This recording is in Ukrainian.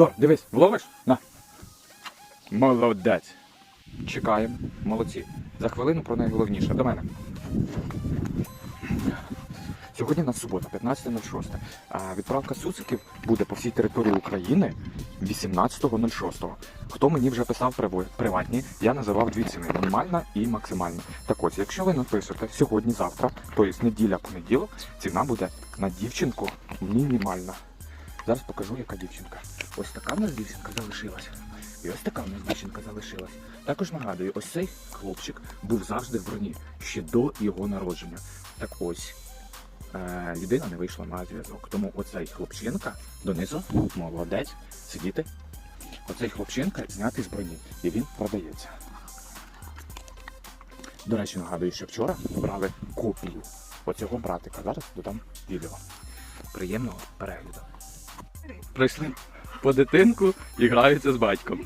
Тор, дивись, вловиш? На. Молодець. Чекаємо. Молодці. За хвилину про найголовніше. До мене. Сьогодні у нас субота, 15.06. Відправка суциків буде по всій території України 18.06. Хто мені вже писав приватні, я називав дві ціни мінімальна і максимальна. Так ось, якщо ви напишете сьогодні-завтра, тобто неділя-понеділок, ціна буде на дівчинку мінімальна. Зараз покажу, яка дівчинка. Ось така в нас дівчинка залишилась. І ось така в нас дівчинка залишилась. Також нагадую, ось цей хлопчик був завжди в броні ще до його народження. Так ось е, людина не вийшла на зв'язок. Тому оцей хлопчинка донизу, молодець, сидіти. Оцей хлопчинка знятий з броні, і він продається. До речі, нагадую, що вчора брали копію оцього братика. Зараз додам відео. Приємного перегляду. Прийшли по дитинку і граються з батьком.